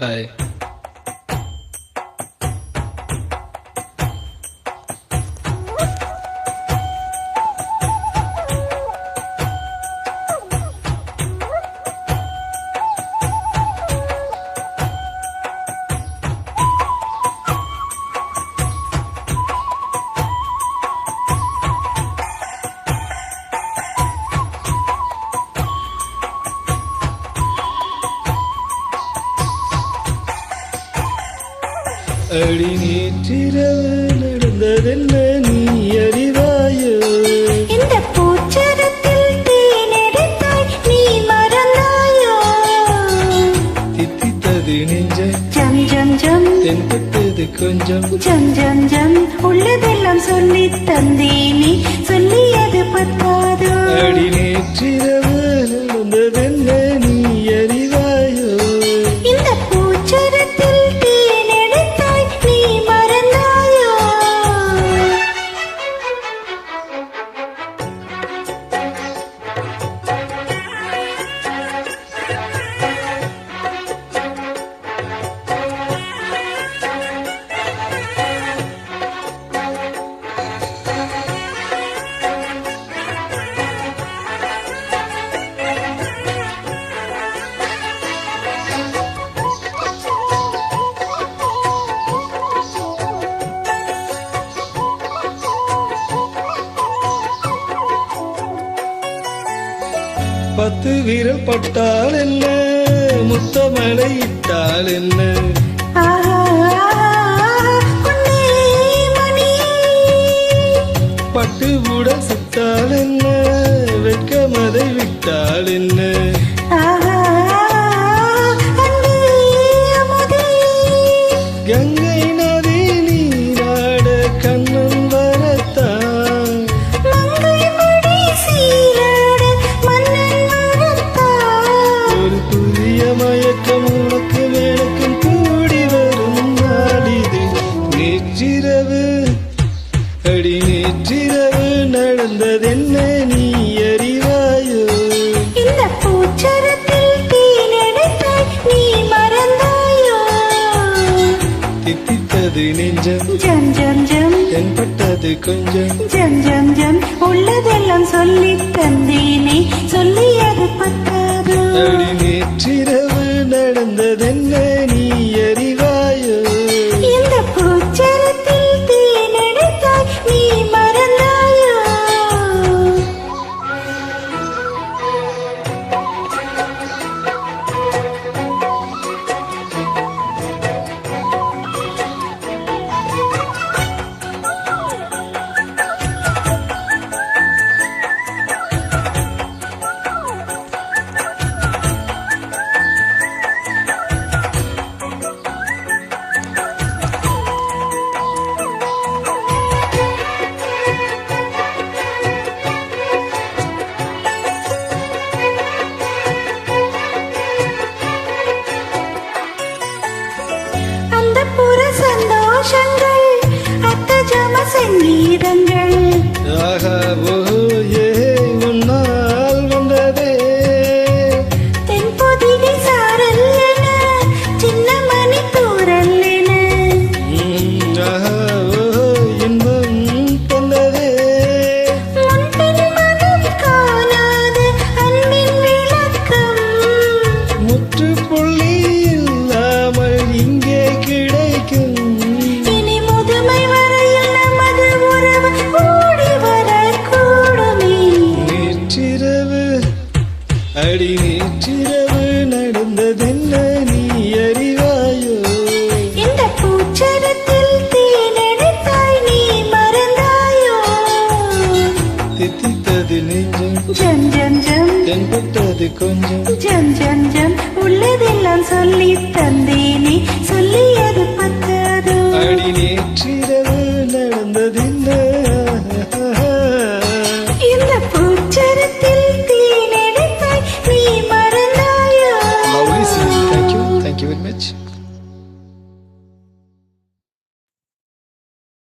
Hi. அடி நேற்றிரவு நடந்ததென்ன நீ அறிவாயோ? இந்த பூச்சரத்தில் தேனெடுத்தாய் நீ மறந்தாயோ? தித்தித்தது நெஞ்ச. ஜம் ஜம் ஜம். தென்பட்டது கொஞ்சம். ஜம் ஜம் ஜம். உள்ளதெல்லாம் சொல்லி தந்தேனே சொல்லியது பத்தாதோ? அடி நேற்றிரவு பத்து விரல் பட்டால் என்ன? முத்தமலை இட்டால் என்ன? நெஞ்சம் ஜம் ஜம் ஜம். தென்பட்டது கொஞ்சம். ஜம் ஜம் ஜம். உள்ளதெல்லாம் சொல்லி தந்தேனே. சொல்லியது பத்தாதோ அடி அத்தஜம தித்தித்தது நெஞ்சம் ஜம் ஜம் ஜம். தென்பட்டது கொஞ்சம் ஜம் ஜம் ஜம். உள்ளதெல்லாம் சொல்லி தந்தேனே. சொல்லியது பத்தாதோ